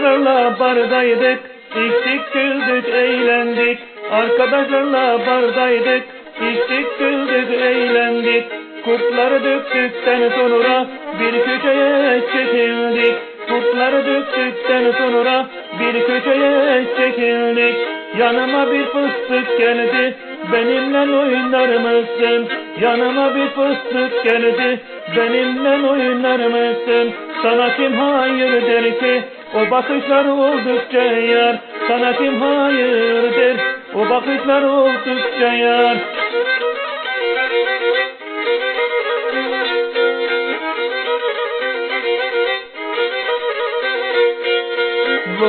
Arkadaşlarla bardaydık, içtik güldük eğlendik. Arkadaşlarla bardaydık, içtik güldük eğlendik. Kurtları döktükten sonra bir köşeye çekildik. Kurtları döktükten sonra bir köşeye çekildik. Yanıma bir fıstık geldi, benimle oynar mısın? Yanıma bir fıstık geldi, benimle oynar mısın? Sana kim hayır der ki, o bakışlar oldukça yar. Sana kim hayır der, o bakışlar oldukça yar.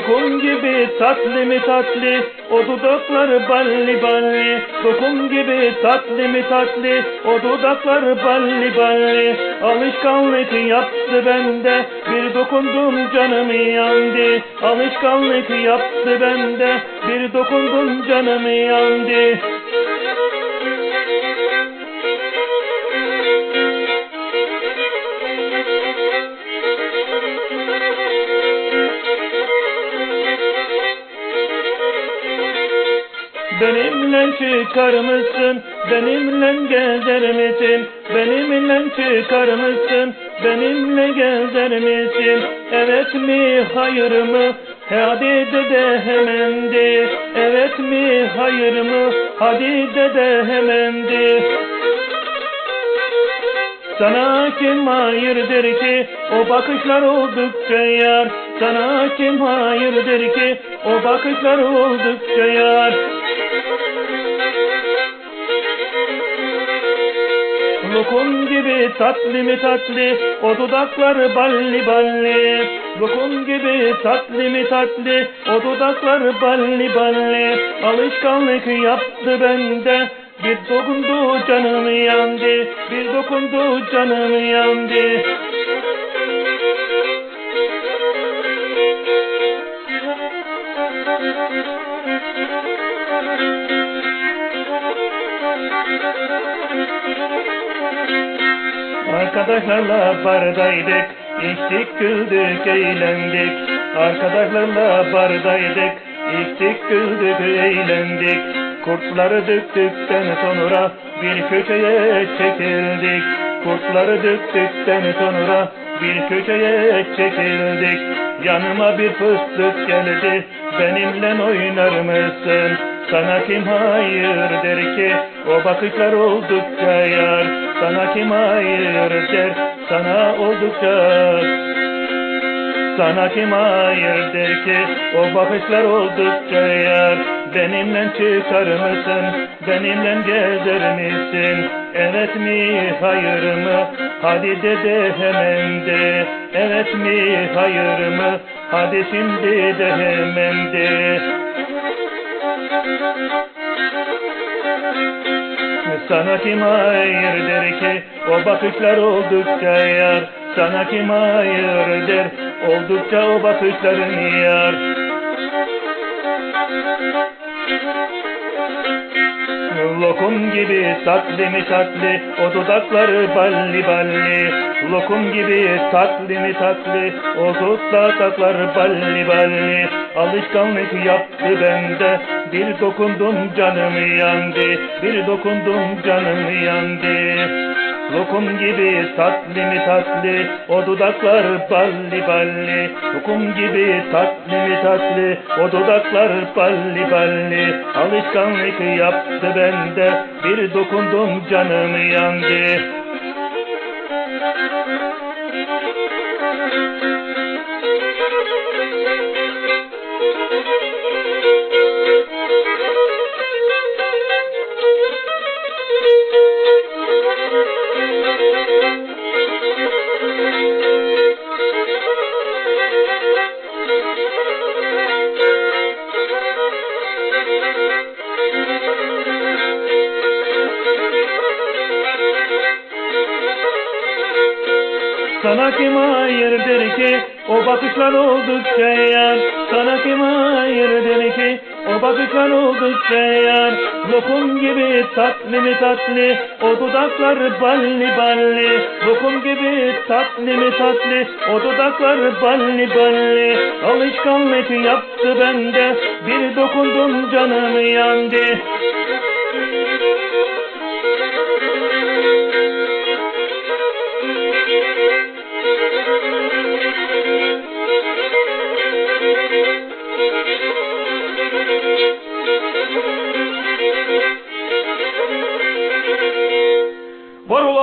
Lokum gibi tatlı mı tatlı O dudaklar balli balli Lokum gibi tatlı mı tatlı O dudaklar balli balli Alışkanlık yaptı bende Bir dokundum canım yandı. Alışkanlık yaptı bende Bir dokundum canım yandı Benimle çıkar mısın? Benimle gezer misin? Benimle çıkar mısın? Benimle gezer misin? Evet mi hayır mı? Hadi de de hemen de. Evet mi hayır mı? Hadi de de hemen de. Sana kim hayır der ki o bakışlar oldukça yar Sana kim hayır der ki o bakışlar oldukça yar Lokum gibi tatlı mı tatlı o dudaklar balli balli. Lokum gibi tatlı mı tatlı o dudaklar balli balli. Alışkanlık yaptı bende bir dokundu canım yandı bir dokundu canım yandı Arkadaşlarla bardaydık, içtik güldük eğlendik. Arkadaşlarla bardaydık, içtik güldük eğlendik. Kurtları döktükten sonra bir köşeye çekildik. Kurtları döktükten sonra bir köşeye çekildik. Yanıma bir fıstık geldi, benimle oynar mısın? Sana kim hayır der ki, o bakışlar oldukça yar. Sana kim hayır der, sana oldukça sana kim hayır der ki? O bakışlar oldukça yar. Benimle çıkar mısın? Benimle gezer misin? Evet mi hayır mı? Hadi de de hemen de. Evet mi hayır mı? Hadi şimdi de hemen de Sana kim hayır der ki o bakışlar oldukça yar. Sana kim hayır der oldukça o bakışların yar Lokum gibi tatlı mı tatlı o dudakları balli balli. Lokum gibi tatlı mı tatlı o dudaklar balli balli. Alışkanlık yaptı bende bir dokundum canım yandı bir dokundum canım yandı Lokum gibi tatlı mı tatlı o dudaklar balli balli. Lokum gibi tatlı mı tatlı o dudaklar balli balli. Alışkanlık yaptı bende bir dokundum canım yandı Sana kim hayır der ki o bakışlar oldukça yar. Sana kim hayır der ki O bakışan oldukça yar. Lokum gibi tatlı mı tatlı O dudaklar balli balli. Lokum gibi tatlı mı tatlı O dudaklar balli balli. Alışkanlık yaptı bende Bir dokundum canım yandı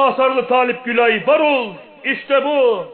Varol Asarlı Talip Gülay, varol! İşte bu!